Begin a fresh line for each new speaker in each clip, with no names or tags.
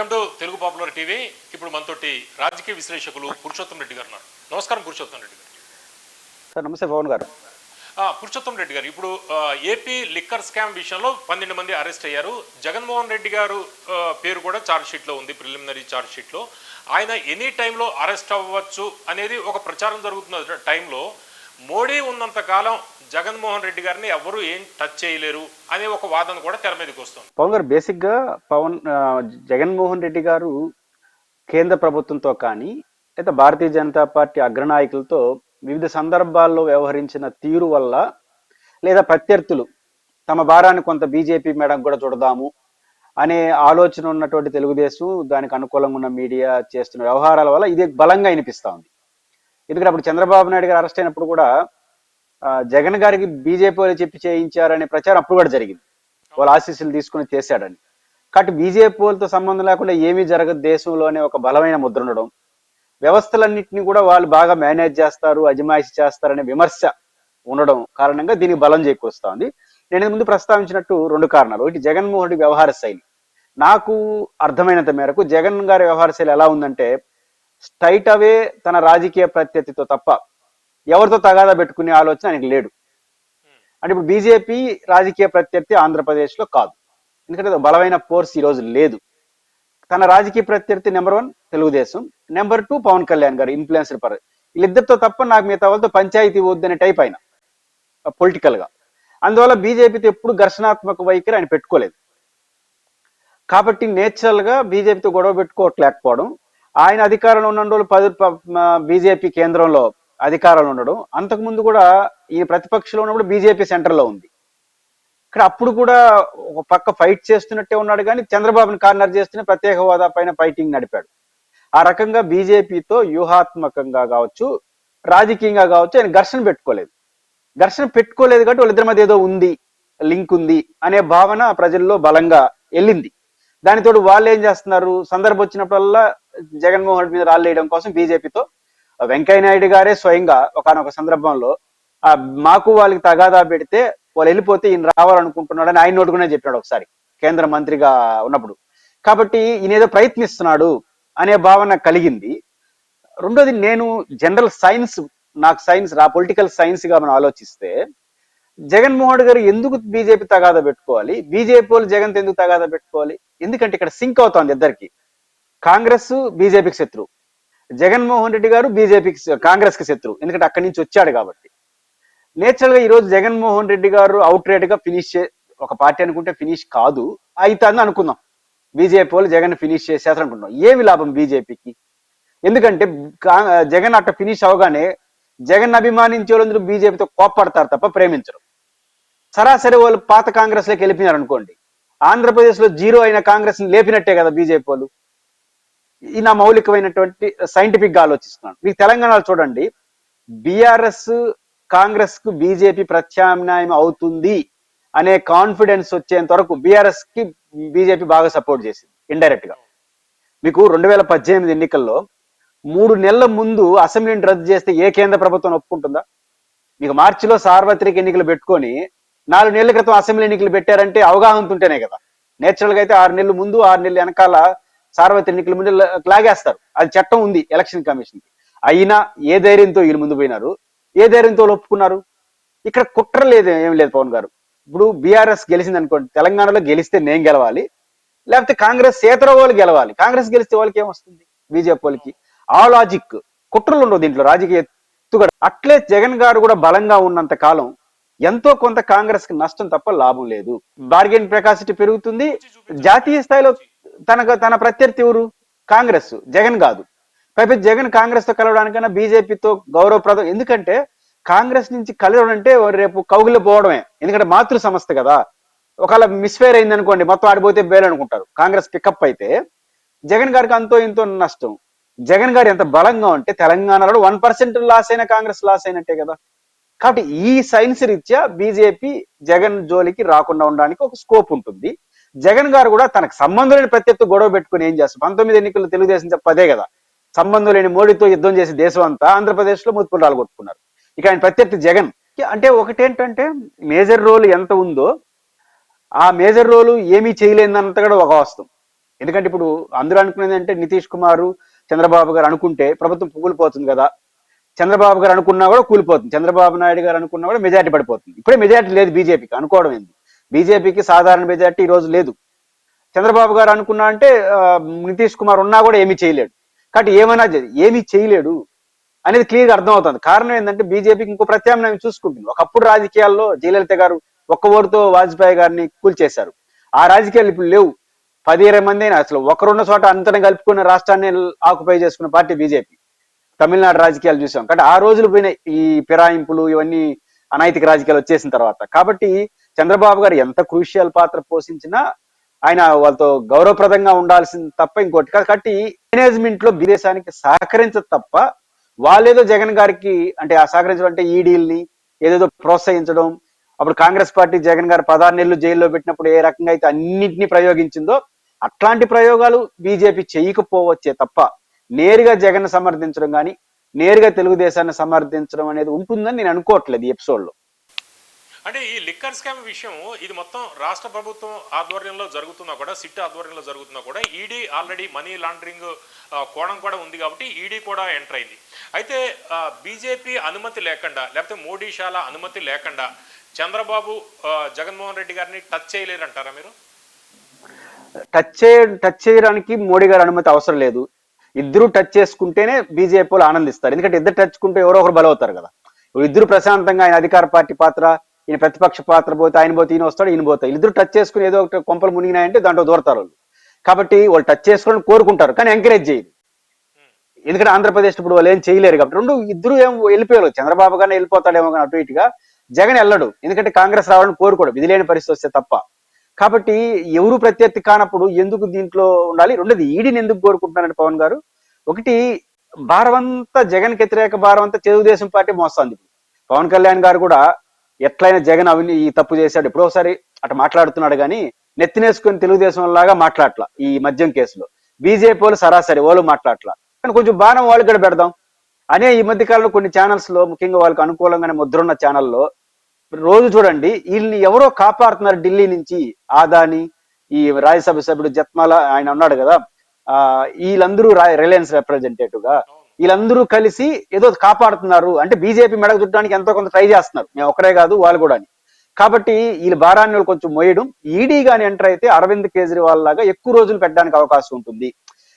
Welcome to Telugu popular TV. ఇప్పుడు మనతోటి రాజకీయ విశ్లేషకులు పురుషోత్తం రెడ్డి గారు ఉన్నారు. నమస్కారం పురుషోత్తం రెడ్డి గారు.
సార్ నమస్తే పవన్ గారు.
ఆ, పురుషోత్తం రెడ్డి గారు ఇప్పుడు ఏపీ లిక్కర్ స్కామ్ విషయంలో పన్నెండు మంది అరెస్ట్ అయ్యారు. జగన్మోహన్ రెడ్డి గారు పేరు కూడా ఛార్జ్ షీట్లో ఉంది ప్రిలిమినరీ ఛార్జ్ షీట్లో ఆయన ఎనీ టైంలో అరెస్ట్ అవ్వచ్చు అనేది ఒక ప్రచారం జరుగుతున్న టైంలో మోడీ ఉన్నంత కాలం జగన్మోహన్ రెడ్డి గారిని ఎవరు ఏం టచ్ చేయలేరు అనే ఒక వాదన కూడా తెర మీదకి వస్తుంది.
పవన్ గారు బేసిక్గా పవన్ జగన్మోహన్ రెడ్డి గారు కేంద్ర ప్రభుత్వంతో కానీ లేదా భారతీయ జనతా పార్టీ అగ్రనాయకులతో వివిధ సందర్భాల్లో వ్యవహరించిన తీరు వల్ల లేదా ప్రత్యర్థులు తమ భారాన్ని కొంత బీజేపీ మేడం కూడా చూడదాము అనే ఆలోచన ఉన్నటువంటి తెలుగుదేశం దానికి అనుకూలంగా ఉన్న మీడియా చేస్తున్న వ్యవహారాల వల్ల ఇది బలంగా వినిపిస్తా ఉంది. ఎందుకంటే అప్పుడు చంద్రబాబు నాయుడు గారు అరెస్ట్ అయినప్పుడు కూడా జగన్ గారికి బీజేపీ వాళ్ళు చెప్పి చేయించారనే ప్రచారం అప్పుడు కూడా జరిగింది. వాళ్ళ ఆశీస్సులు తీసుకుని చేశాడని. కాబట్టి బీజేపీ వాళ్ళతో సంబంధం లేకుండా ఏమీ జరగదు దేశంలోనే ఒక బలమైన ముద్ర ఉండడం. వ్యవస్థలన్నింటినీ కూడా వాళ్ళు బాగా మేనేజ్ చేస్తారు అజమాయిషి చేస్తారనే విమర్శ ఉండడం కారణంగా దీనికి బలం చేకూరుస్తుంది. నేను ముందు ప్రస్తావించినట్టు రెండు కారణాలు. ఒకటి జగన్మోహన్ రెడ్డి వ్యవహార శైలి. నాకు అర్థమైనంత మేరకు జగన్ గారి వ్యవహార శైలి ఎలా ఉందంటే స్ట్రైట్ అవే తన రాజకీయ ప్రత్యర్థితో తప్ప ఎవరితో తగాదా పెట్టుకునే ఆలోచన ఆయనకి లేడు. అంటే ఇప్పుడు బీజేపీ రాజకీయ ప్రత్యర్థి ఆంధ్రప్రదేశ్లో కాదు. ఎందుకంటే బలమైన ఫోర్స్ ఈ రోజు లేదు. తన రాజకీయ ప్రత్యర్థి number one Telugu Desam number two Pawan Kalyan గారు ఇన్ఫ్లుయెన్సర్ పర్ వీళ్ళిద్దరితో తప్ప నాకు మిగతా వాళ్ళతో పంచాయతీ వద్దనే టైప్ ఆయన. పొలిటికల్గా అందువల్ల బీజేపీతో ఎప్పుడు ఘర్షణాత్మక వైఖరి ఆయన పెట్టుకోలేదు. కాబట్టి నేచురల్గా బీజేపీతో గొడవ పెట్టుకోవట్లేకపోవడం ఆయన అధికారంలో ఉన్న రోజులు పది బీజేపీ కేంద్రంలో అధికారంలో ఉండడం. అంతకుముందు కూడా ఈ ప్రతిపక్షంలో ఉన్నప్పుడు బీజేపీ సెంటర్లో ఉంది. ఇక్కడ అప్పుడు కూడా ఒక పక్క ఫైట్ చేస్తున్నట్టే ఉన్నాడు కానీ చంద్రబాబుని కార్నర్ చేస్తూనే ప్రత్యేక హోదా పైన ఫైటింగ్ నడిపాడు. ఆ రకంగా బీజేపీతో వ్యూహాత్మకంగా కావచ్చు రాజకీయంగా కావచ్చు ఆయన ఘర్షణ పెట్టుకోలేదు. ఘర్షణ పెట్టుకోలేదు కాబట్టి వాళ్ళిద్దరి మధ్య ఏదో ఉంది లింక్ ఉంది అనే భావన ప్రజల్లో బలంగా వెళ్ళింది. దానితోడు వాళ్ళు ఏం చేస్తున్నారు? సందర్భం వచ్చినప్పుడల్లా జగన్మోహన్ రెడ్డి మీద రాళ్ళేయడం కోసం బీజేపీతో వెంకయ్య నాయుడు గారే స్వయంగా ఒకనొక సందర్భంలో ఆ మాకు వాళ్ళకి తగాదా పెడితే వాళ్ళు వెళ్ళిపోతే ఈయన రావాలనుకుంటున్నాడు అని ఆయన నోటుకునే చెప్పాడు ఒకసారి కేంద్ర మంత్రిగా ఉన్నప్పుడు. కాబట్టి ఈయన ఏదో ప్రయత్నిస్తున్నాడు అనే భావన కలిగింది. రెండోది నేను జనరల్ సైన్స్ నాకు సైన్స్ రా పొలిటికల్ సైన్స్గా మనం ఆలోచిస్తే జగన్మోహన్ గారు ఎందుకు బీజేపీ తగాదా పెట్టుకోవాలి? బీజేపీ వాళ్ళు జగన్ ఎందుకు తగాదా పెట్టుకోవాలి? ఎందుకంటే ఇక్కడ సింక్ అవుతోంది ఇద్దరికి. కాంగ్రెస్ బీజేపీకి శత్రువు. జగన్మోహన్ రెడ్డి గారు బీజేపీకి కాంగ్రెస్కి శత్రువు. ఎందుకంటే అక్కడి నుంచి వచ్చాడు కాబట్టి. నేచురల్గా ఈ రోజు జగన్మోహన్ రెడ్డి గారు అవుట్రేట్గా ఫినిష్ చే ఒక పార్టీ అనుకుంటే ఫినిష్ కాదు. అవుతుంది అనుకుందాం. బీజేపీ వాళ్ళు జగన్ ఫినిష్ చేసేస్తారు అనుకుంటున్నాం. ఏమి లాభం బీజేపీకి? ఎందుకంటే కా- జగన్ అట్ట ఫినిష్ అవగానే జగన్ అభిమానించే వాళ్ళందరూ బీజేపీతో కోప్పడతారు తప్ప ప్రేమించరు. సరాసరి వాళ్ళు పాత కాంగ్రెస్లోకి వెళ్ళిపోయినారు అనుకోండి ఆంధ్రప్రదేశ్లో జీరో అయిన కాంగ్రెస్ని లేపినట్టే కదా బీజేపీ వాళ్ళు. ఈ నా మౌలికమైనటువంటి సైంటిఫిక్గా ఆలోచిస్తున్నాను. మీకు తెలంగాణలో చూడండి బీఆర్ఎస్ కాంగ్రెస్కు బీజేపీ ప్రత్యామ్నాయం అవుతుంది అనే కాన్ఫిడెన్స్ వచ్చేంత వరకు బీఆర్ఎస్కి బీజేపీ బాగా సపోర్ట్ చేసింది ఇండైరెక్ట్గా. మీకు రెండు వేల పద్దెనిమిది ఎన్నికల్లో మూడు నెలల ముందు అసెంబ్లీని రద్దు చేస్తే ఏ కేంద్ర ప్రభుత్వం ఒప్పుకుంటుందా? మీకు మార్చిలో సార్వత్రిక ఎన్నికలు పెట్టుకొని నాలుగు నెలల క్రితం అసెంబ్లీ ఎన్నికలు పెట్టారంటే అవగాహన ఉంటేనే కదా. నేచురల్గా అయితే ఆరు నెలలు ముందు ఆరు నెలలు వెనకాల సార్వత్రిక ఎన్నికల ముందు లాగేస్తారు. అది చట్టం ఉంది ఎలక్షన్ కమిషన్కి అయినా ఏ ధైర్యంతో వీళ్ళు ముందు పోయినారు? ఏ ధైర్యంతో ఒప్పుకున్నారు? ఇక్కడ కుట్ర లేదు ఏం లేదు పవన్ గారు. ఇప్పుడు బీఆర్ఎస్ గెలిచింది అనుకోండి తెలంగాణలో గెలిస్తే నేను గెలవాలి లేకపోతే కాంగ్రెస్ సేతర వాళ్ళు గెలవాలి. కాంగ్రెస్ గెలిస్తే వాళ్ళకి ఏమొస్తుంది బీజేపీ వాళ్ళకి. ఆ లాజిక్ కుట్రలు ఉండవు దీంట్లో రాజకీయ ఎత్తుగడ అట్లే జగన్ గారు కూడా బలంగా ఉన్నంత కాలం ఎంతో కొంత కాంగ్రెస్కి నష్టం తప్ప లాభం లేదు. బార్గెన్ కెపాసిటీ పెరుగుతుంది. జాతీయ స్థాయిలో తనకు తన ప్రత్యర్థి ఎవరు? కాంగ్రెస్. జగన్ కాదు. పైపై జగన్ కాంగ్రెస్తో కలవడానికైనా బీజేపీతో గౌరవప్రదం. ఎందుకంటే కాంగ్రెస్ నుంచి కలవడం అంటే రేపు కౌగులు పోవడమే. ఎందుకంటే మాతృ సంస్థ కదా. ఒకవేళ మిస్ఫేర్ అయింది అనుకోండి మొత్తం ఆడిపోతే బేలు అనుకుంటారు. కాంగ్రెస్ పికప్ అయితే జగన్ గారికి అంతో ఇంతో నష్టం. జగన్ గారు ఎంత బలంగా ఉంటే తెలంగాణలో వన్ పర్సెంట్ లాస్ అయిన కాంగ్రెస్ లాస్ అయినట్టే కదా. కాబట్టి ఈ సైన్స్ రీత్యా బీజేపీ జగన్ జోలికి రాకుండా ఉండడానికి ఒక స్కోప్ ఉంటుంది. జగన్ గారు కూడా తనకు సంబంధం లేని ప్రత్యర్థి గొడవ పెట్టుకుని ఏం చేస్తారు? పంతొమ్మిది ఎన్నికలు తెలుగుదేశం చెప్పదే కదా. సంబంధం లేని మోడీతో యుద్ధం చేసి దేశం అంతా ఆంధ్రప్రదేశ్లో ముత్తుపులు రాలగొట్టుకున్నారు. ఇక ఆయన ప్రత్యర్థి జగన్. అంటే ఒకటేంటంటే మేజర్ రోల్ ఎంత ఉందో ఆ మేజర్ రోల్ ఏమీ చేయలేనంత కూడా ఒక వాస్తవం. ఎందుకంటే ఇప్పుడు అందరూ అనుకునేది అంటే నితీష్ కుమార్ చంద్రబాబు గారు అనుకుంటే ప్రభుత్వం కూలిపోతుంది కదా. చంద్రబాబు గారు అనుకున్నా కూడా కూలిపోతుంది. చంద్రబాబు నాయుడు గారు అనుకున్నా కూడా మెజార్టీ పడిపోతుంది. ఇప్పుడే మెజార్టీ లేదు బీజేపీకి. అనుకోవడం ఏంది? బీజేపీకి సాధారణ మెజార్టీ ఈ రోజు లేదు. చంద్రబాబు గారు అనుకున్నా అంటే నితీష్ కుమార్ ఉన్నా కూడా ఏమీ చేయలేడు. కాబట్టి ఏమైనా ఏమీ చేయలేడు అనేది క్లియర్గా అర్థమవుతుంది. కారణం ఏంటంటే బీజేపీకి ఇంకో ప్రత్యామ్నాయం చూసుకుంటుంది. ఒకప్పుడు రాజకీయాల్లో జయలలిత గారు ఒక్క ఓటుతో వాజ్పేయి గారిని కూల్చేశారు. ఆ రాజకీయాలు ఇప్పుడు లేవు. పది ఇరవై మంది అయినా అసలు ఒకరున్న చోట అంతనే కలుపుకున్న రాష్ట్రాన్ని ఆక్యుపై చేసుకున్న పార్టీ బీజేపీ. తమిళనాడు రాజకీయాలు చూసాం. కాబట్టి ఆ రోజులు పోయిన ఈ ఫిరాయింపులు ఇవన్నీ అనైతిక రాజకీయాలు వచ్చేసిన తర్వాత. కాబట్టి చంద్రబాబు గారు ఎంత క్రూషియల్ పాత్ర పోషించినా ఆయన వాళ్ళతో గౌరవప్రదంగా ఉండాల్సింది తప్ప ఇంకోటి కాబట్టి మేనేజ్మెంట్లో విదేశానికి సహకరించదు తప్ప వాళ్ళేదో జగన్ గారికి అంటే ఆ సహకరించడం అంటే ఈడీల్ని ఏదేదో ప్రోత్సహించడం అప్పుడు కాంగ్రెస్ పార్టీ జగన్ గారు పదహారు నెలలు జైల్లో పెట్టినప్పుడు ఏ రకంగా అయితే అన్నింటినీ ప్రయోగించిందో అట్లాంటి ప్రయోగాలు బీజేపీ చేయకపోవచ్చే తప్ప నేరుగా జగన్ సమర్థించడం కానీ నేరుగా తెలుగుదేశాన్ని సమర్థించడం అనేది ఉంటుందని నేను అనుకోవట్లేదు ఈ ఎపిసోడ్లో.
అంటే ఈ లిక్కర్ స్కామ్ విషయం ఇది మొత్తం రాష్ట్ర ప్రభుత్వం ఆధ్వర్యంలో జరుగుతున్నా కూడా సిట్ ఆధ్వర్యంలో జరుగుతున్నా కూడా ఈడీ ఆల్రెడీ మనీ లాండరింగ్ కోణం కూడా ఉంది కాబట్టి ఈడీ కూడా ఎంటర్ అయింది. అయితే బీజేపీ అనుమతి లేకుండా లేకపోతే మోడీ శాల అనుమతి లేకుండా చంద్రబాబు జగన్మోహన్ రెడ్డి గారిని టచ్ చేయలేరంటారా మీరు?
టచ్ చే టచ్ చేయడానికి మోడీ గారి అనుమతి అవసరం లేదు. ఇద్దరు టచ్ చేసుకుంటేనే బీజేపీ ఆనందిస్తారు. ఎందుకంటే ఇద్దరు టచ్ కుంటే ఎవరో ఒకరు బలవుతారు కదా. ఇద్దరు ప్రశాంతంగా ఆయన అధికార పార్టీ పాత్ర ఈయన ప్రతిపక్ష పాత్ర పోతే ఆయన పోతే ఈయన వస్తాడు ఈయన పోతాడు ఇద్దరు టచ్ చేసుకుని ఏదో ఒకటి కొంపలు మునిగినాయంటే దాంట్లో దూరతారు వాళ్ళు. కాబట్టి వాళ్ళు టచ్ చేసుకోవాలని కోరుకుంటారు కానీ ఎంకరేజ్ చేయదు ఎందుకంటే ఆంధ్రప్రదేశ్ ఇప్పుడు వాళ్ళు ఏం చేయలేరు కాబట్టి. రెండు ఇద్దరు ఏం వెళ్ళిపోయారు చంద్రబాబు గానే వెళ్ళిపోతాడేమో కానీ అటు ఇటుగా జగన్ వెళ్ళడు. ఎందుకంటే కాంగ్రెస్ రావాలని కోరుకోడు విధి లేని పరిస్థితి వస్తే తప్ప. కాబట్టి ఎవరు ప్రత్యర్థి కానప్పుడు ఎందుకు దీంట్లో ఉండాలి? రెండోది ఈడీని ఎందుకు కోరుకుంటున్నారంటే పవన్ గారు? ఒకటి భారం అంతా జగన్ వ్యతిరేక భారం అంతా తెలుగుదేశం పార్టీ మోస్తుంది పవన్ కళ్యాణ్ గారు కూడా ఎట్లయినా జగన్ అవిని ఈ తప్పు చేశాడు ఎప్పుడో ఒకసారి అటు మాట్లాడుతున్నాడు కానీ నెత్తినేసుకొని తెలుగుదేశం లాగా మాట్లాడట్లా ఈ మద్యం కేసులో. బీజేపీ వాళ్ళు సరాసరి వాళ్ళు మాట్లాడట్లా. కానీ కొంచెం భారం వాళ్ళు కూడా పెడదాం. అనే ఈ మధ్య కాలంలో కొన్ని ఛానల్స్లో ముఖ్యంగా వాళ్ళకి అనుకూలంగానే ముద్రున్న ఛానల్లో రోజు చూడండి వీళ్ళని ఎవరో కాపాడుతున్నారు ఢిల్లీ నుంచి. ఆదాని ఈ రాజ్యసభ సభ్యుడు జత్మాల ఆయన ఉన్నాడు కదా ఆ వీళ్ళందరూ రిలయన్స్
రిప్రజెంటేటివ్గా.
వీళ్ళందరూ కలిసి ఏదో కాపాడుతున్నారు. అంటే బీజేపీ మెడకు చుట్టడానికి ఎంతో కొంత ట్రై చేస్తున్నారు. మేము ఒకరే కాదు వాళ్ళు కూడా అని. కాబట్టి వీళ్ళ భారాన్ని వాళ్ళు కొంచెం మోయడం. ఈడీ గాని ఎంటర్ అయితే అరవింద్ కేజ్రీవాల్ లాగా ఎక్కువ రోజులు పెట్టడానికి అవకాశం ఉంటుంది.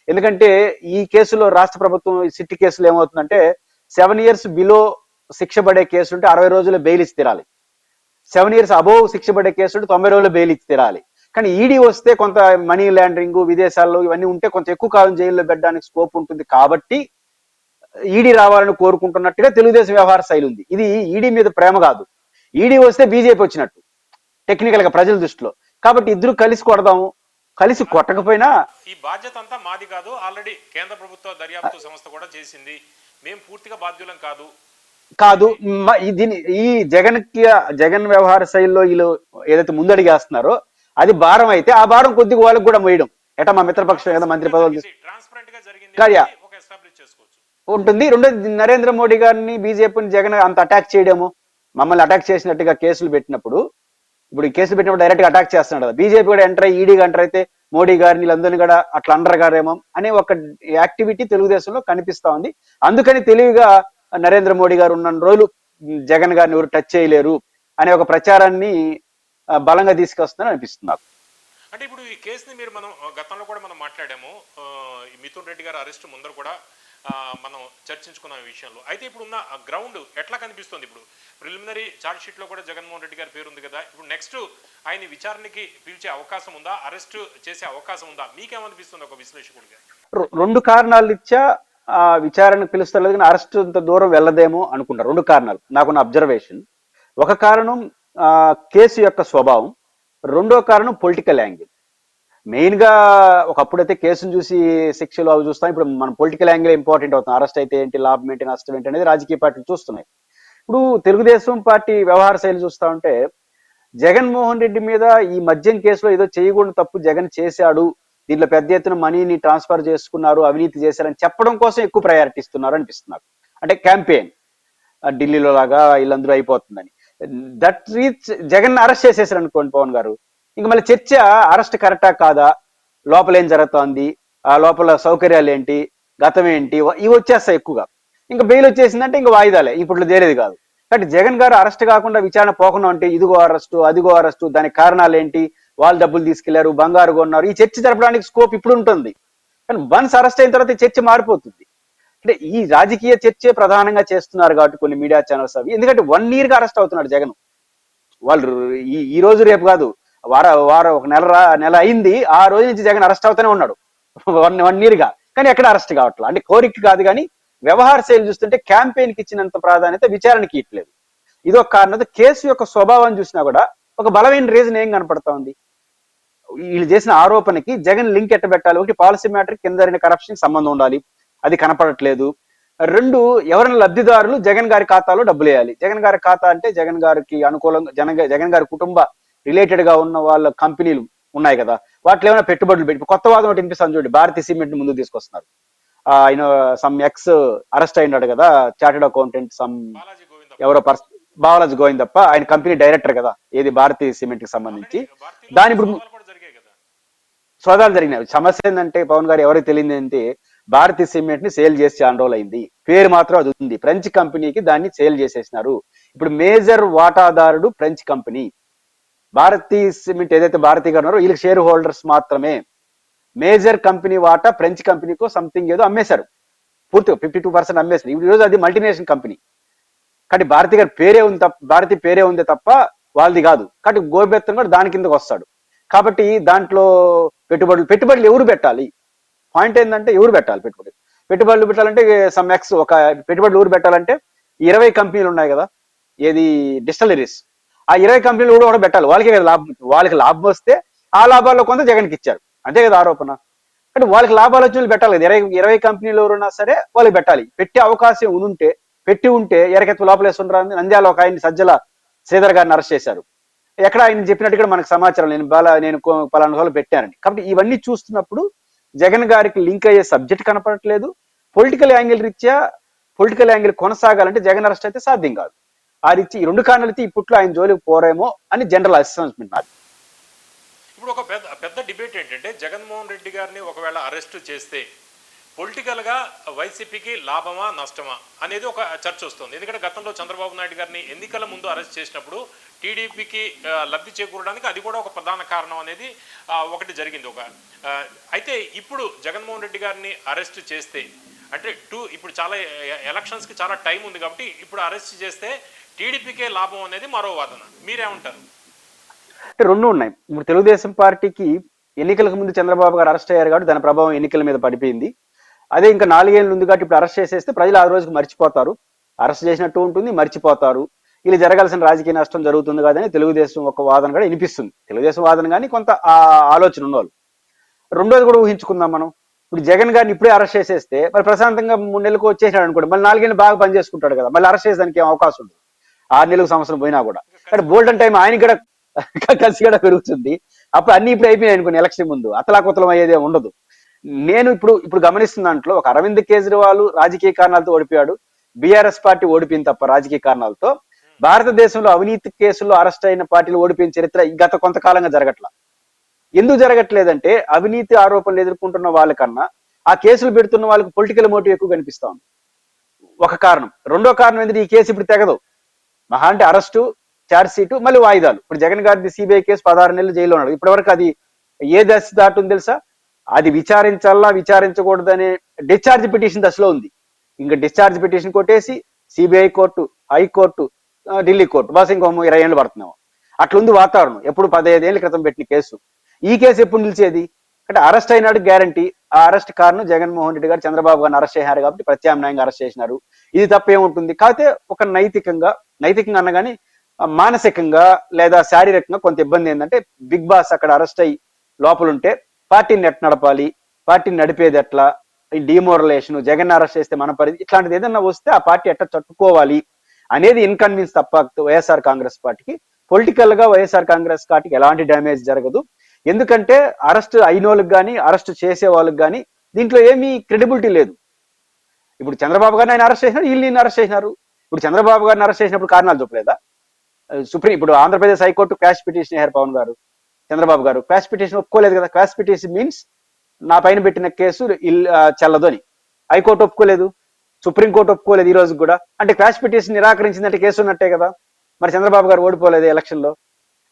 ఎందుకంటే ఈ కేసులో రాష్ట్ర ప్రభుత్వం సిట్టి కేసులు ఏమవుతుందంటే సెవెన్ ఇయర్స్ బిలో శిక్ష పడే కేసు ఉంటే అరవై రోజులు బెయిల్ ఇచ్చి తీరాలి. సెవెన్ ఇయర్స్ అబోవ్ శిక్ష పడే కేసు ఉంటే తొంభై రోజులు బెయిల్ ఇచ్చి తీరాలి. కానీ ఈడీ వస్తే కొంత మనీ లాండరింగ్ విదేశాల్లో ఇవన్నీ ఉంటే కొంత ఎక్కువ కాలం జైల్లో పెట్టడానికి స్కోప్ ఉంటుంది. కాబట్టి ఈడీ రావాలని కోరుకుంటున్నట్టుగా తెలుగుదేశం వ్యవహార శైలి ఉంది. ఇది ఈడీ మీద ప్రేమ కాదు. ఈడీ వస్తే బీజేపీ వచ్చినట్టు టెక్నికల్గా ప్రజల దృష్టిలో. కాబట్టి ఇద్దరు కలిసి కొడదాము. కలిసి కొట్టకపోయినా
ఈ బాధ్యత అంతా మాది కాదు. ఆల్రెడీ కేంద్ర ప్రభుత్వ దర్యాప్తు సంస్థ కూడా చేసింది. మేము పూర్తిగా బాధ్యులం కాదు.
కాదు. దీని ఈ జగన్ జగన్ వ్యవహార శైలిలో వీళ్ళు ఏదైతే ముందడిగేస్తున్నారో అది భారం అయితే ఆ భారం కొద్దిగా వాళ్ళకి కూడా మోయడం. ఎటా మా మిత్రపక్షం ఏదో మంత్రి పదవులు
ట్రాన్స్పరెంట్గా జరిగింది.
ఉంటుంది. రెండోది నరేంద్ర మోడీ గారిని బీజేపీని జగన్ అంత అటాక్ చేయడము మమ్మల్ని అటాక్ చేసినట్టుగా కేసులు పెట్టినప్పుడు ఇప్పుడు ఈ కేసులు పెట్టినప్పుడు డైరెక్ట్గా అటాక్ చేస్తున్నాడు కదా. బీజేపీ కూడా ఎంటర్ అయ్యి ఈడీగా ఎంటర్ అయితే మోడీ గారిని వీళ్ళందరినీ కూడా అట్లా అండర్ గారేమో అనే ఒక యాక్టివిటీ తెలుగుదేశంలో కనిపిస్తా ఉంది. అందుకని తెలివిగా నరేంద్ర మోడీ గారు ఉన్న రోజులు జగన్ గారిని ఎవరు టచ్ చేయలేరు అనే ఒక ప్రచారాన్ని బలంగా తీసుకొస్తుందని అనిపిస్తుంది నాకు.
అంటే ఇప్పుడు ఈ కేసుని మీరు మనం గతంలో కూడా మనం మాట్లాడాము. మిథున్ రెడ్డి గారు అరెస్ట్ ముందర కూడా మనం చర్చించుకున్న విషయంలో. అయితే ఇప్పుడు ఉన్న గ్రౌండ్ ఎట్లా కనిపిస్తుంది ఇప్పుడు? ప్రిలిమినరీ ఛార్జ్ షీట్లో కూడా జగన్మోహన్ రెడ్డి గారి పేరు ఉంది కదా. ఇప్పుడు నెక్స్ట్ ఆయన విచారణకి పిలిచే అవకాశం ఉందా? అరెస్ట్ చేసే అవకాశం ఉందా? మీకేమనిపిస్తుంది ఒక విశ్లేషకుడిగా
రెండు కారణాలు ఇచ్చా ఆ, విచారణకు పిలుస్తలేదు కానీ అరెస్ట్ ఇంత దూరం వెళ్ళదేమో అనుకుంటా. రెండు కారణాలు. నాకున్న అబ్జర్వేషన్. ఒక కారణం ఆ, కేసు యొక్క స్వభావం. రెండో కారణం పొలిటికల్ యాంగిల్. మెయిన్గా ఒకప్పుడైతే కేసును చూసి శిక్షలు అవి చూస్తాం. ఇప్పుడు మన పొలిటికల్ యాంగిల్ ఇంపార్టెంట్ అవుతుంది. అరెస్ట్ అయితే ఏంటి లాభం ఏంటి నష్టం ఏంటి అనేది రాజకీయ పార్టీలు చూస్తున్నాయి. ఇప్పుడు తెలుగుదేశం పార్టీ వ్యవహార శైలి చూస్తా ఉంటే జగన్మోహన్ రెడ్డి మీద ఈ మద్యం కేసులో ఏదో చేయకూడని తప్పు జగన్ చేశాడు. దీంట్లో పెద్ద ఎత్తున మనీని ట్రాన్స్ఫర్ చేసుకున్నారు అవినీతి చేశారని చెప్పడం కోసం ఎక్కువ ప్రయారిటీ ఇస్తున్నారు అనిపిస్తున్నారు అంటే క్యాంపెయిన్ ఢిల్లీలో లాగా వీళ్ళందరూ అయిపోతుందని. దట్ రీచ్ జగన్ అరెస్ట్ చేసేసారు అనుకోండి పవన్ గారు. ఇంక మళ్ళీ చర్చ అరెస్ట్ కరెక్టా కాదా? లోపల ఏం జరుగుతోంది? ఆ లోపల సౌకర్యాలు ఏంటి గతం ఏంటి ఇవి వచ్చేస్తాయి ఎక్కువగా. ఇంకా బెయిల్ వచ్చేసిందంటే ఇంకా వాయిదాలే. ఇప్పుడు తేలేది కాదు. కాబట్టి జగన్ గారు అరెస్ట్ కాకుండా విచారణ పోకుండా ఉంటే ఇదిగో అరెస్టు అదిగో అరెస్టు దానికి కారణాలు ఏంటి వాళ్ళు డబ్బులు తీసుకెళ్ళారు బంగారు కొన్నారు. ఈ చర్చ జరపడానికి స్కోప్ ఇప్పుడు ఉంటుంది. కానీ వన్స్ అరెస్ట్ అయిన తర్వాత ఈ చర్చ మారిపోతుంది. అంటే ఈ రాజకీయ చర్చే ప్రధానంగా చేస్తున్నారు కాబట్టి కొన్ని మీడియా ఛానల్స్ అవి. ఎందుకంటే వన్ ఇయర్గా అరెస్ట్ అవుతున్నాడు జగన్. వాళ్ళు ఈ ఈ రోజు రేపు కాదు వార వారం ఒక నెల నెల అయింది ఆ రోజు నుంచి జగన్ అరెస్ట్ అవుతూనే ఉన్నాడు. వన్ వన్ ఇయర్గా కానీ ఎక్కడ అరెస్ట్ కావట్లేదు. అంటే కోరిక కాదు కానీ వ్యవహార శైలి చూస్తుంటే క్యాంపెయిన్కి ఇచ్చినంత ప్రాధాన్యత విచారణకి ఇట్లేదు ఇదొక కారణం. కేసు యొక్క స్వభావం చూసినా కూడా ఒక బలమైన రీజన్ ఏం కనపడతా ఉంది? వీళ్ళు చేసిన ఆరోపణకి జగన్ లింక్ ఎట్టబెట్టాలి. ఒకటి పాలసీ మ్యాటర్ కింద జరిగిన కరప్షన్ సంబంధం ఉండాలి. అది కనపడట్లేదు. రెండు ఎవరైనా లబ్ధిదారులు జగన్ గారి ఖాతాలో డబ్బులు వేయాలి జగన్ గారి ఖాతా అంటే జగన్ గారికి అనుకూలంగా జగన్ జగన్ గారి కుటుంబ రిలేటెడ్గా ఉన్న వాళ్ళ కంపెనీలు ఉన్నాయి కదా వాటిలో ఏమైనా పెట్టుబడులు పెట్టి కొత్త వాదం ఒకటి వినిపిస్తుంది చూడండి భారతీ సిమెంట్ ముందుకు తీసుకొస్తున్నారు. ఆయన సమ్ ఎక్స్ అరెస్ట్ అయినాడు కదా చార్టెడ్ అకౌంటెంట్ సమ్
బాలాజీ
ఎవరో పర్స్ బావరాజ్ గోవిందప్ప ఆయన కంపెనీ డైరెక్టర్ కదా ఏది భారతీ సిమెంట్కి సంబంధించి దాని ఇప్పుడు- సోదాలు జరిగినాయి. సమస్య ఏంటంటే పవన్ గారు ఎవరికి తెలియదు అంటే భారతీ సిమెంట్ని సేల్ చేసి చాలా రోజులు అయింది. పేరు మాత్రం అది ఉంది. ఫ్రెంచ్ కంపెనీకి దాన్ని సేల్ చేసేసినారు. ఇప్పుడు మేజర్ వాటాదారుడు ఫ్రెంచ్ కంపెనీ. భారతీ సిమెంట్ ఏదైతే భారతీ గారు ఉన్నారో వీళ్ళకి షేర్ హోల్డర్స్ మాత్రమే. మేజర్ కంపెనీ వాటా ఫ్రెంచ్ కంపెనీకో సంథింగ్ ఏదో అమ్మేశారు. పూర్తిగా ఫిఫ్టీ టూ పర్సెంట్ అమ్మేశారు. ఈ రోజు అది మల్టీనేషనల్ కంపెనీ కాబట్టి భారతి గారి పేరే ఉంది తప్ప భారతి పేరే ఉంది తప్ప వాళ్ళది కాదు. కాబట్టి గోబెత్తం కూడా దాని కిందకు వస్తాడు. కాబట్టి దాంట్లో పెట్టుబడులు పెట్టుబడులు ఎవరు పెట్టాలి? పాయింట్ ఏంటంటే ఎవరు పెట్టాలి పెట్టుబడులు పెట్టుబడులు పెట్టాలంటే సమ్ ఎక్స్ ఒక పెట్టుబడులు ఎవరు పెట్టాలంటే ఇరవై కంపెనీలు ఉన్నాయి కదా ఏది డిస్టలరీస్ ఆ ఇరవై కంపెనీలు కూడా కూడా పెట్టాలి. వాళ్ళకే కదా లాభం. వాళ్ళకి లాభం వస్తే ఆ లాభాల్లో కొంత జగన్కి ఇచ్చారు. అంతే కదా ఆరోపణ. అంటే వాళ్ళకి లాభాలు వచ్చిన పెట్టాలి కదా. ఇరవై ఇరవై కంపెనీలు ఎవరున్నా సరే వాళ్ళకి పెట్టాలి. పెట్టే అవకాశం ఉంటే పెట్టి ఉంటే ఎరకెత్తు లోపలేస్తుంటారు నంద్యాల ఒక ఆయన సజ్జల శ్రీధర్ గారిని అరెస్ట్ చేశారు. ఎక్కడ ఆయన చెప్పినట్టుగా మనకు సమాచారం నేను బాల నేను పలానా రోజులు పెట్టానని. కాబట్టి ఇవన్నీ చూస్తున్నప్పుడు జగన్ గారికి లింక్ అయ్యే సబ్జెక్ట్ కనపడట్లేదు. పొలిటికల్ యాంగిల్ రీత్యా పొలిటికల్ యాంగిల్ కొనసాగాలంటే జగన్ అరెస్ట్ అయితే సాధ్యం కాదు. ఆ రీతి ఈ రెండు కారణాలైతే ఇప్పట్లో ఆయన జోలికి పోరేమో అని జనరల్ అసెస్మెంట్ నాది
ఇప్పుడు ఒక పెద్ద పెద్ద డిబేట్ ఏంటంటే జగన్మోహన్ రెడ్డి గారిని ఒకవేళ అరెస్ట్ చేస్తే పొలిటికల్గా వైసీపీకి లాభమా నష్టమా అనేది ఒక చర్చ వస్తుంది. ఎందుకంటే గతంలో చంద్రబాబు నాయుడు గారిని ఎన్నికల ముందు అరెస్ట్ చేసినప్పుడు టీడీపీకి లబ్ధి చేకూరడానికి అది కూడా ఒక ప్రధాన కారణం అనేది ఒకటి జరిగింది. ఒక అయితే ఇప్పుడు జగన్మోహన్ రెడ్డి గారిని అరెస్ట్ చేస్తే అంటే టూ ఇప్పుడు చాలా ఎలక్షన్స్కి చాలా టైం ఉంది కాబట్టి ఇప్పుడు అరెస్ట్ చేస్తే టీడీపీకే లాభం అనేది మరో వాదన. మీరేమంటారు?
అంటే రెండు ఉన్నాయి. ఇప్పుడు తెలుగుదేశం పార్టీకి ఎన్నికలకు ముందు చంద్రబాబు గారు అరెస్ట్ అయ్యారు కాబట్టి దాని ప్రభావం ఎన్నికల మీద పడిపోయింది. అదే ఇంకా నాలుగేళ్ళు ఉంది కాబట్టి ఇప్పుడు అరెస్ట్ చేసేస్తే ప్రజలు ఆ రోజుకి మర్చిపోతారు. అరెస్ట్ చేసినట్టు ఉంటుంది మర్చిపోతారు. ఇలా జరగాల్సిన రాజకీయ నష్టం జరుగుతుంది కాదని తెలుగుదేశం ఒక వాదన కూడా వినిపిస్తుంది. తెలుగుదేశం వాదన కానీ కొంత ఆ ఆలోచన ఉన్నవాళ్ళు. రెండోది కూడా ఊహించుకుందాం మనం. ఇప్పుడు జగన్ గారిని ఇప్పుడే అరెస్ట్ చేసేస్తే మరి ప్రశాంతంగా మూడు నెలలకు వచ్చేసాడు అనుకోండి మళ్ళీ నాలుగేళ్ళు బాగా పనిచేసుకుంటాడు కదా మళ్ళీ అరెస్ట్ చేసేదానికి ఏం అవకాశం ఉండదు. ఆరు నెలలకు సంవత్సరం పోయినా కూడా. కానీ బోల్డన్ టైం ఆయన కూడా కలిసి కూడా పెరుగుతుంది. అప్పుడు అన్ని ఇప్పుడు అయిపోయినాయి అనుకుని ఎలక్షన్ ముందు. అతలాకుతలం అయ్యేదే ఉండదు. నేను ఇప్పుడు ఇప్పుడు గమనిస్తున్న దాంట్లో ఒక అరవింద్ కేజ్రీవాల్ రాజకీయ కారణాలతో ఓడిపోయాడు. బీఆర్ఎస్ పార్టీ ఓడిపోయింది తప్ప రాజకీయ కారణాలతో. భారతదేశంలో అవినీతి కేసుల్లో అరెస్ట్ అయిన పార్టీలు ఓడిపోయిన చరిత్ర గత కొంతకాలంగా జరగట్ల. ఎందుకు జరగట్లేదంటే అవినీతి ఆరోపణలు ఎదుర్కొంటున్న వాళ్ళకన్నా ఆ కేసులు పెడుతున్న వాళ్ళకి పొలిటికల్ మోటివ్ ఎక్కువ కనిపిస్తా ఉంది. ఒక కారణం. రెండో కారణం ఏంటంటే ఈ కేసు ఇప్పుడు తెగదు. మహా అంటే అరెస్టు ఛార్జ్ షీటు మళ్ళీ వాయిదాలు. ఇప్పుడు జగన్ గారిది సిబిఐ కేసు పదహారు నెలలు జైల్లో ఉన్నాడు. ఇప్పటివరకు అది ఏ దశ దాటుంది తెలుసా? అది విచారించాలా విచారించకూడదనే డిశ్చార్జ్ పిటిషన్ దశలో ఉంది. ఇంకా డిశ్చార్జ్ పిటిషన్ కొట్టేసి CBI court high court Delhi court bus ఇంకో ఇరవై ఏళ్ళు పడుతున్నాము అట్లుంది వాతావరణం. ఎప్పుడు పదహైదేళ్ళ క్రితం పెట్టిన కేసు. ఈ కేసు ఎప్పుడు నిలిచేది? అంటే అరెస్ట్ అయినాడు గ్యారంటీ ఆ అరెస్ట్ కారును జగన్మోహన్ రెడ్డి గారు చంద్రబాబు గారిని అరెస్ట్ చేశారు కాబట్టి ప్రత్యామ్నాయంగా అరెస్ట్ చేసినారు. ఇది తప్పేముంటుంది? కాకపోతే ఒక నైతికంగా నైతికంగా అన్నగాని మానసికంగా లేదా శారీరకంగా కొంత ఇబ్బంది ఏంటంటే బిగ్ బాస్ అక్కడ అరెస్ట్ అయ్యి లోపలుంటే పార్టీని ఎట్ నడపాలి? పార్టీని నడిపేది ఎట్లా? ఈ డిమోరలేషన్ జగన్ అరెస్ట్ చేస్తే మన పరిధి ఇట్లాంటిది ఏదైనా వస్తే ఆ పార్టీ ఎట్లా చట్టుకోవాలి అనేది ఇన్కన్వీన్స్ తప్ప వైఎస్ఆర్ కాంగ్రెస్ పార్టీకి. పొలిటికల్గా వైఎస్ఆర్ కాంగ్రెస్ పార్టీకి ఎలాంటి డ్యామేజ్ జరగదు. ఎందుకంటే అరెస్ట్ అయిన వాళ్ళకి కానీ అరెస్ట్ చేసే వాళ్ళకి కానీ దీంట్లో ఏమీ క్రెడిబిలిటీ లేదు. ఇప్పుడు చంద్రబాబు గారిని ఆయన అరెస్ట్ చేసినారు వీళ్ళు అరెస్ట్ చేసినారు. ఇప్పుడు చంద్రబాబు గారిని అరెస్ట్ చేసినప్పుడు కారణాలు చెప్పలేదా సుప్రీం ఇప్పుడు ఆంధ్రప్రదేశ్ హైకోర్టు క్యాష్ పిటిషన్ అయ్యారు పవన్ గారు చంద్రబాబు గారు క్వాష్ పిటిషన్ ఒప్పుకోలేదు కదా? క్వాష్ పిటిషన్ మీన్స్ నా పైన పెట్టిన కేసు ఇల్- ఆ, చెల్లదు అని. హైకోర్టు ఒప్పుకోలేదు. సుప్రీంకోర్టు ఒప్పుకోలేదు ఈ రోజు కూడా. అంటే క్వాష్ పిటిషన్ నిరాకరించిందంటే కేసు ఉన్నట్టే కదా? మరి చంద్రబాబు గారు ఓడిపోలేదు ఎలక్షన్లో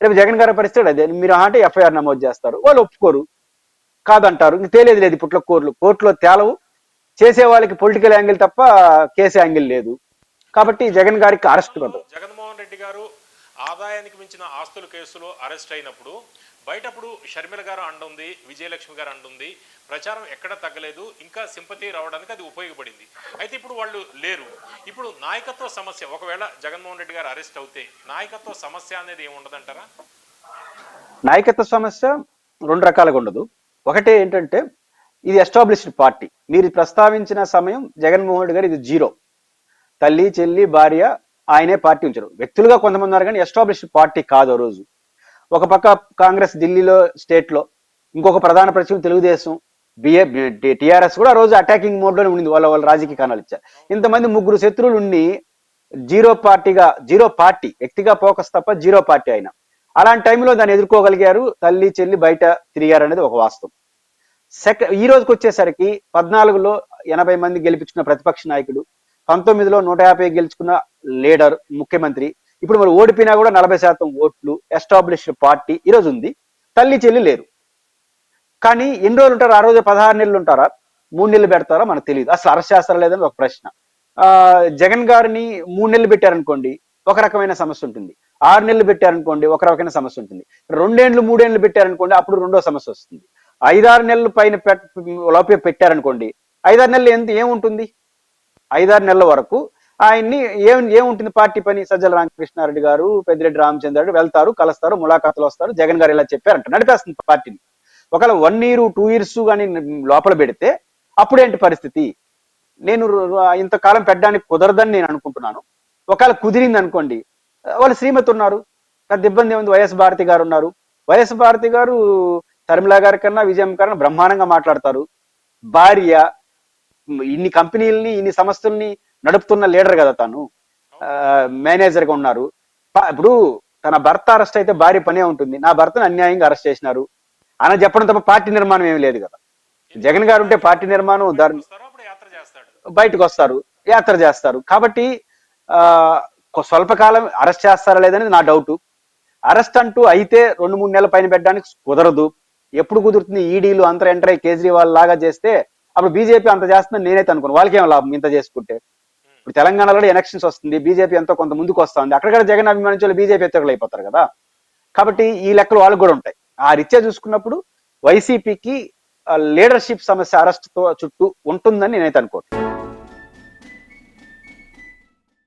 రేపు జగన్ గారి పరిస్థితి అదే. మీరు అంటే ఎఫ్ఐఆర్ నమోదు చేస్తారు. వాళ్ళు ఒప్పుకోరు. కాదంటారు. ఇంక తేలేదు లేదు ఇప్పట్లో కోర్టులు. కోర్టులో తేలవు. చేసే వాళ్ళకి పొలిటికల్ యాంగిల్ తప్ప కేసు యాంగిల్ లేదు. కాబట్టి జగన్ గారికి అరెస్ట్ కదా
జగన్మోహన్ రెడ్డి గారు ఆదాయానికి మించిన ఆస్తుల కేసులో అరెస్ట్ అయినప్పుడు బయటప్పుడు షర్మిల గారు అండుంది విజయలక్ష్మి గారు అండుంది ప్రచారం ఎక్కడ తగ్గలేదు ఇంకా సింపతి రావడానికి అది ఉపయోగపడింది. అయితే ఇప్పుడు వాళ్ళు లేరు. ఇప్పుడు నాయకత్వ సమస్య ఒకవేళ జగన్మోహన్ రెడ్డి గారు అరెస్ట్ అవుతే నాయకత్వ సమస్య అనేది ఏముండదంటారా?
నాయకత్వ సమస్య రెండు రకాలుగా ఉండదు. ఒకటే ఏంటంటే ఇది ఎస్టాబ్లిష్డ్ పార్టీ. మీరు ప్రస్తావించిన సమయం జగన్మోహన్ రెడ్డి గారు ఇది జీరో. తల్లి చెల్లి భార్య ఆయనే పార్టీ ఉంచారు. వ్యక్తులుగా కొంతమంది ఉన్నారు కానీ ఎస్టాబ్లిష్డ్ పార్టీ కాదు రోజు. ఒక పక్క కాంగ్రెస్ ఢిల్లీలో స్టేట్లో ఇంకొక ప్రధాన ప్రతిపక్షం తెలుగుదేశం బిఏ టిఆర్ఎస్ కూడా రోజు అటాకింగ్ మోడ్లోనే ఉండింది. వాళ్ళ వాళ్ళ రాజకీయ కారణాలు ఇచ్చారు. ఇంతమంది ముగ్గురు శత్రువులు ఉండి జీరో పార్టీగా జీరో పార్టీ వ్యక్తిగా ఫోకస్ తప్ప జీరో పార్టీ అయినా. అలాంటి టైంలో దాన్ని ఎదుర్కోగలిగారు. తల్లి చెల్లి బయట తిరిగారు అనేది ఒక వాస్తవం. సెక ఈ రోజుకి వచ్చేసరికి పద్నాలుగులో ఎనభై మంది గెలిపించుకున్న ప్రతిపక్ష నాయకుడు పంతొమ్మిదిలో నూట యాభై గెలుచుకున్న లీడర్ ముఖ్యమంత్రి. ఇప్పుడు మరి ఓడిపోయినా కూడా నలభై శాతం ఓట్లు ఎస్టాబ్లిష్డ్ పార్టీ ఈ రోజు ఉంది. తల్లి చెల్లి లేరు. కానీ ఎన్ని రోజులు ఉంటారు? ఆ రోజు పదహారు నెలలు ఉంటారా? మూడు నెలలు పెడతారా? మనకు తెలియదు. అసలు అరెస్ట్ చేస్తారా లేదని ఒక ప్రశ్న. ఆ జగన్ గారిని మూడు నెలలు పెట్టారనుకోండి ఒక రకమైన సమస్య ఉంటుంది. ఆరు నెలలు పెట్టారనుకోండి ఒక రకమైన సమస్య ఉంటుంది. రెండేండ్లు మూడేండ్లు పెట్టారనుకోండి అప్పుడు రెండో సమస్య వస్తుంది. ఐదారు నెలల పైన లోపే పెట్టారనుకోండి ఐదారు నెలలు ఎంత ఏముంటుంది? ఐదారు నెలల వరకు ఆయన్ని ఏం ఏముంటుంది పార్టీ పని? సజ్జల రామకృష్ణారెడ్డి గారు పెద్దిరెడ్డి రామచంద్రారెడ్డి వెళ్తారు కలుస్తారు ములాఖాతులు వస్తారు జగన్ గారు ఇలా చెప్పారంట. నడిపేస్తుంది పార్టీని. ఒకవేళ వన్ ఇయర్ టూ ఇయర్స్ కానీ లోపల పెడితే అప్పుడేంటి పరిస్థితి? నేను ఇంతకాలం పెట్టడానికి కుదరదని నేను అనుకుంటున్నాను. ఒకవేళ కుదిరింది అనుకోండి వాళ్ళు శ్రీమతి ఉన్నారు. పెద్ద ఇబ్బంది ఏముంది? వైఎస్ భారతి గారు ఉన్నారు. వైఎస్ భారతి గారు తరిమిలా గారి కన్నా విజయం కన్నా బ్రహ్మాండంగా మాట్లాడతారు. భార్య ఇన్ని కంపెనీలని ఇన్ని సంస్థల్ని నడుపుతున్న లీడర్ కదా తను. మేనేజర్గా ఉన్నారు. ఇప్పుడు తన భర్త అరెస్ట్ అయితే భార్య పనే ఉంటుంది. నా భర్తను అన్యాయంగా అరెస్ట్ చేసినారు. అని చెప్పడం తప్ప పార్టీ నిర్మాణం ఏమీ లేదు కదా. జగన్ గారు ఉంటే పార్టీ నిర్మాణం దాని బయటకు వస్తారు యాత్ర చేస్తారు. కాబట్టి ఆ స్వల్పకాలం అరెస్ట్ చేస్తారా లేదనేది నా డౌట్. అరెస్ట్ అంటూ అయితే రెండు మూడు నెలల పైన పెట్టడానికి కుదరదు. ఎప్పుడు కుదురుతుంది? ఈడీలు అంతా ఎంటర్ అయ్యి కేజ్రీవాల్ లాగా చేస్తే అప్పుడు బీజేపీ అంత చేస్తుందని నేనైతే అనుకోను వాళ్ళకి ఏం లాభం ఇంత చేసుకుంటే? ఇప్పుడు తెలంగాణలో కూడా ఎలక్షన్స్ వస్తుంది. బీజేపీ ఎంతో కొంత ముందుకు వస్తుంది. అక్కడ కూడా జగన్ అభిమానించే బీజేపీ ఎత్తుకలు అయిపోతారు కదా. కాబట్టి ఈ లెక్కలు వాళ్ళకి కూడా ఉంటాయి. ఆ రీత్యా చూసుకున్నప్పుడు వైసీపీకి లీడర్షిప్ సమస్య అరెస్ట్తో చుట్టూ ఉంటుందని నేనైతే అనుకోవట్లేదు.